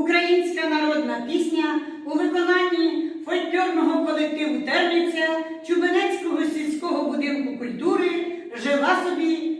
Українська народна пісня у виконанні фольклорного колективу Терниця Чубенецького сільського будинку культури Жила собі.